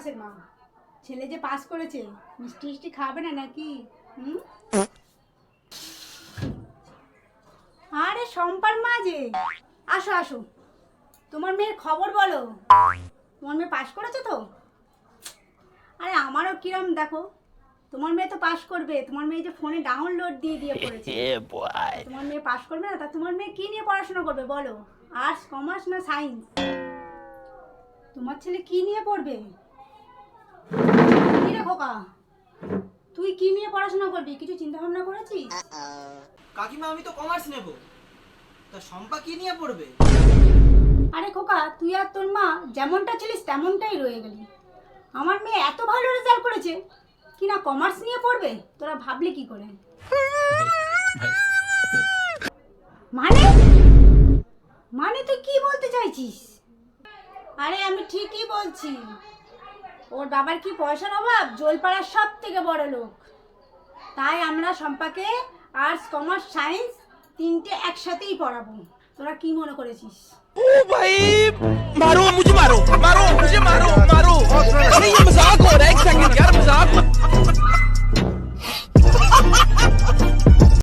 পাশের মা। ছেলে যে পাস করেছে মিষ্টি মিষ্টি খাবে না নাকি? হুম? আরে সম্পার মা যে। আসো আসো। তোমার মেয়ের খবর বলো। তোমার মেয়ে পাস করেছে তো? আরে আমারও কিরম দেখো। তোমার মেয়ে তো পাস করবে। তোমার মেয়ে যে ফোনে ডাউনলোড দিয়ে দিয়ে পড়েছে তোমার মেয়ে পাস করবে না? তা তোমার মেয়ে কি নিয়ে পড়াশোনা করবে বলো? আর্টস কমার্স না সায়েন্স তোমার ছেলে কি নিয়ে পড়বে? খোকা তুই কি নিয়ে পড়াশোনা করবি? কিছু চিন্তা ভাবনা করেছিস? কাকিমা আমি তো কমার্স নেব। তা শম্পা কি নিয়ে পড়বে? আরে খোকা তুই আর তোর মা যেমনটা ছিলিস তেমনটাই রয়ে গেলি। আমার মেয়ে এত ভালো রেজাল্ট করেছে কি না কমার্স নিয়ে পড়বে? তোরা ভাবলি কি করে? মানে? মানে তুই কি বলতে চাইছিস? আরে আমি ঠিকই বলছি। ওর বাবার কি পয়সার অভাব? জলপাড়ার সব থেকে বড় লোক। তাই আমরা সম্পাকে আর্টস কমার্স সায়েন্স তিনটে একসাথেই পড়াবো। তোরা কি মনে করেছিস? ও ভাই, মারো, মুজি মারো মারো।